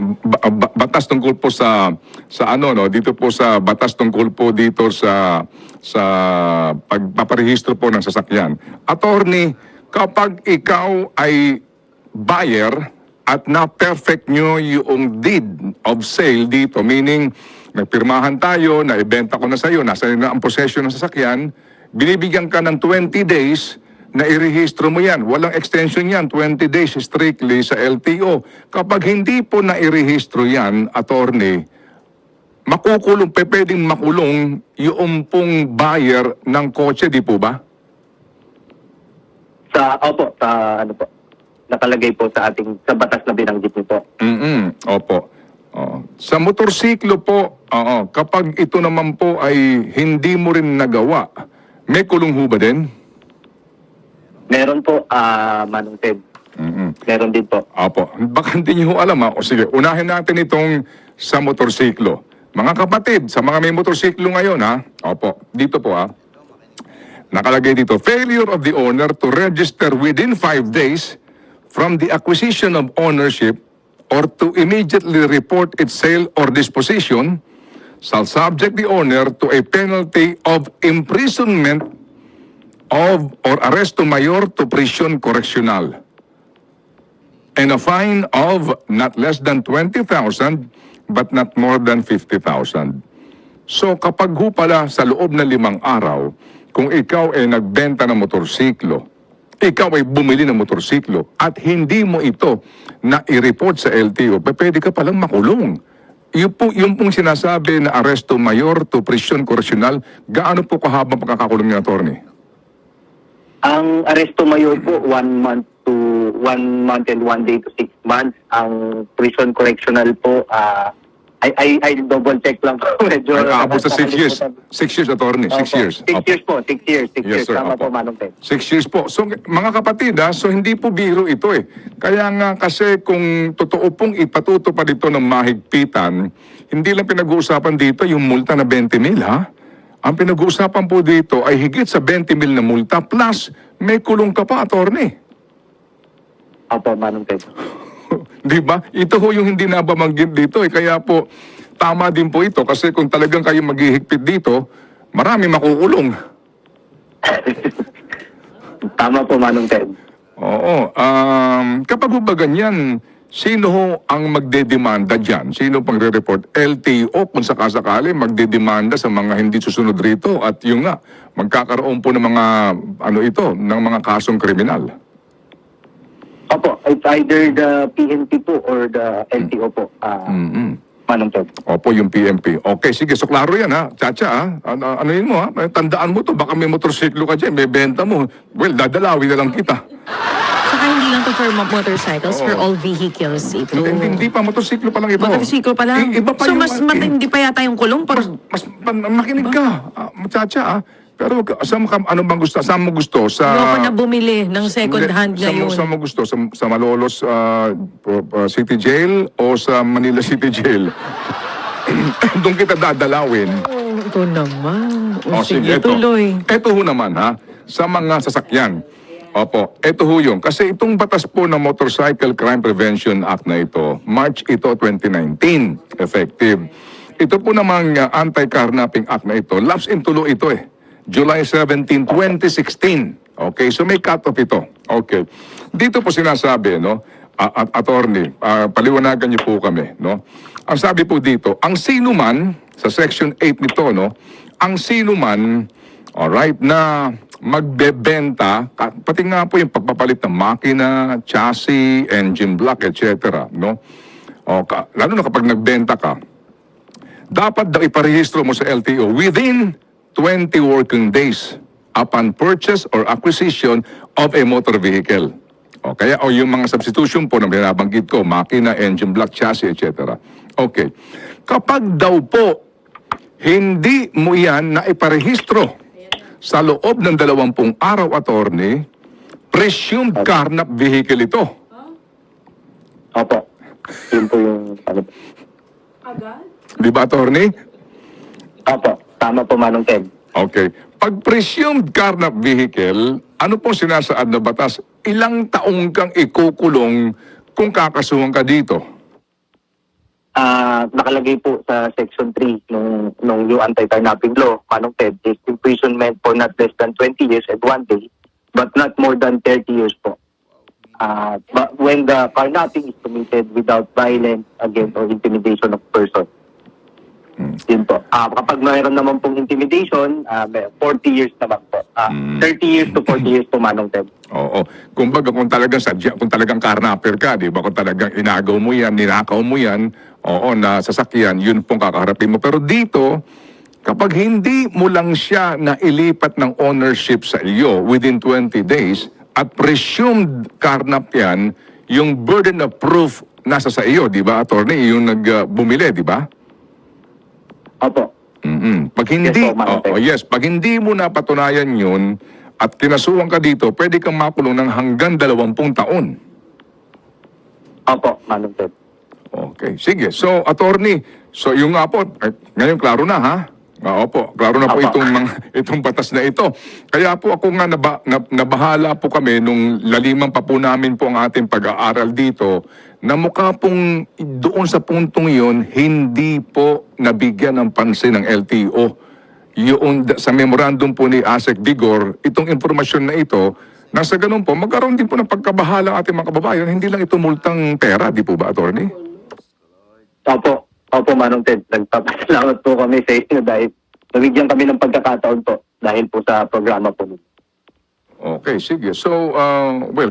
ba- ba- batas tungkol po sa sa ano no dito po sa batas tungkol po dito sa sa pagpaparehistro po ng sasakyan. Attorney, kapag ikaw ay buyer at na-perfect nyo yung deed of sale dito, meaning nagpirmahan tayo, naibenta ko na sa iyo, nasa na ang possession ng sasakyan, binibigyan ka ng 20 days na irehistro mo yan. Walang extension yan. 20 days strictly sa LTO. Kapag hindi po na irehistro yan, attorney, makukulong, pe, pwedeng makulong yung pong buyer ng kotse, di po ba? Sa, opo, sa ano po, nakalagay po sa ating, sa batas na binanggit niyo po. Mm Opo. Oo. Sa motorsiklo po, oo, kapag ito naman po ay hindi mo rin nagawa, may kulong ho ba din? Meron po, ah, Manong Ted. mm Meron din po. Opo. Baka hindi niyo ho alam ha. O sige, unahin natin itong sa motorsiklo. Mga kapatid, sa mga may motorsiklo ngayon ha. Opo, dito po ha. Nakalagay dito, failure of the owner to register within five days from the acquisition of ownership or to immediately report its sale or disposition shall subject the owner to a penalty of imprisonment of or arresto mayor to prison correctional and a fine of not less than 20,000 but not more than 50,000. So kapag ho pala sa loob ng limang araw, kung ikaw ay nagbenta ng motorsiklo, ikaw ay bumili ng motorsiklo at hindi mo ito na i-report sa LTO, pwede ka palang makulong. Yung, po, yung pong sinasabi na arresto mayor to prison correctional, gaano po kahabang pagkakakulong ni attorney? Ang aresto mayor po, one month to one month and one day to six months. Ang prison correctional po, ah, ay, ay, ay double check lang po. Medyo, Ay, aabot sa six years. Six years, attorney. Six Opo. years. Six Opo. years po, six years, six Yes, years. sir. Tama Opo. po, Manong Ted. Six years po. So, mga kapatid, ha, so hindi po biro ito eh. Kaya nga kasi kung totoo pong ipatutupad ito ng mahigpitan, hindi lang pinag-uusapan dito yung multa na 20 mil, ha? Ang pinag-uusapan po dito ay higit sa 20 mil na multa plus may kulong ka pa, attorney. Opo, Manong Ted. Di ba? Ito ho yung hindi nababanggit dito eh. Kaya po, tama din po ito kasi kung talagang kayo maghihigpit dito, marami makukulong. Tama po, Manong Ted. Oo. Um, kapag ba ganyan, sino ho ang magdedemanda dyan? Sino pang re-report? LTO kung sakasakali magdedemanda sa mga hindi susunod rito at yung nga, magkakaroon po ng mga, ano ito, ng mga kasong kriminal. Opo, it's either the PNP po or the LTO po, ah, mm Manong Ted. Opo, yung PMP. Okay, sige. So, klaro yan ha. Chacha ha. Ano, ano yun mo ha? Tandaan mo to. Baka may motorsiklo ka dyan. May benta mo. Well, dadalawin na lang kita. Saka hindi lang to for mo- motorcycles, for all vehicles ito. Hindi, hindi, pa. Motorsiklo pa lang ito. Motorsiklo pa lang. I- Iba pa so yung, mas ah, matindi pa yata yung kulong? Par- mas, mas pa- makinig ka, ah, muchacha ah. Pero wag ka- saan ka, ano bang gusto? Saan mo gusto? Sa... Ayoko na bumili ng second Hindi, hand saan mo- ngayon. Saan mo gusto? Sa, sa Malolos ah, ah, City Jail o sa Manila City Jail? Doon kita dadalawin. Oh, ito naman. O, O, sige, tuloy. Ito ho naman ha, sa mga sasakyan. Opo, ito ho yun. Kasi itong batas po ng Motorcycle Crime Prevention Act na ito, March ito 2019, effective. Ito po namang uh, Anti-Carnapping Act na ito, lapse in tulo ito eh. July 17, 2016. Okay, so may cut-off ito. Okay. Dito po sinasabi, no, a- attorney, ah, paliwanagan niyo po kami, no. Ang sabi po dito, ang sino man, sa section 8 nito, no, ang sino man, alright, na magbebenta, pati nga po yung pagpapalit ng makina, chassis, engine block, etc., no? O, ka, lalo na kapag nagbenta ka, dapat daw iparehistro mo sa LTO within 20 working days upon purchase or acquisition of a motor vehicle. O kaya o yung mga substitution po na binabanggit ko, makina, engine block, chassis, etc. Okay. Kapag daw po hindi mo yan na iparehistro sa loob ng dalawampung araw, attorney, presumed carnap vehicle ito. Opo. Yun po yung, ano, Di ba, attorney? opo, tama po, Manong Ted. Okay. Pag presumed carnap vehicle, ano pong sinasaad na batas? Ilang taong kang ikukulong kung kakasuhan ka dito? Ah, nakalagay po sa Section 3 nung, nung new anti-carnapping law, Manong Ted, is imprisonment for not less than 20 years and one day, but not more than 30 years po. Ah, but when the carnapping is committed without violence against or intimidation of person. Hmm. Yun po. Ah, kapag mayroon naman pong intimidation, may 40 years naman po. Hmm. 30 years to 40 years po, Manong Ted. Oo. Kumbaga kung talagang sadya, kung talagang karnapper ka, di ba? Kung talagang inagaw mo yan, ninakaw mo yan, oo, na sasakyan, yun pong kakaharapin mo. Pero dito, kapag hindi mo lang siya na ilipat ng ownership sa iyo within 20 days, at presumed karnap yan, yung burden of proof nasa sa iyo, di ba, attorney? Yung nagbumili, di ba? Opo. mm Pag hindi, Yes po, oh, yes, pag hindi mo napatunayan yun at kinasuhan ka dito, pwede kang makulong ng hanggang 20 taon. Opo, Manong Ted. Okay, sige. So, attorney, so yung nga po, eh, ngayon klaro na ha? Ah, opo, klaro na po Opo. itong, mga, itong batas na ito. Kaya po ako nga naba, na, nabahala po kami nung laliman pa po namin po ang ating pag-aaral dito na mukha pong doon sa puntong yun, hindi po nabigyan ng pansin ng LTO. Yung, sa memorandum po ni ASEC Vigor, itong informasyon na ito, nasa ganun po, magkaroon din po ng pagkabahala ang ating mga kababayan, hindi lang ito multang pera, di po ba, attorney? Opo. Opo, Manong Ted. Nagpapasalamat po kami sa inyo dahil nabigyan kami ng pagkakataon po dahil po sa programa po. Okay, sige. So, uh, well,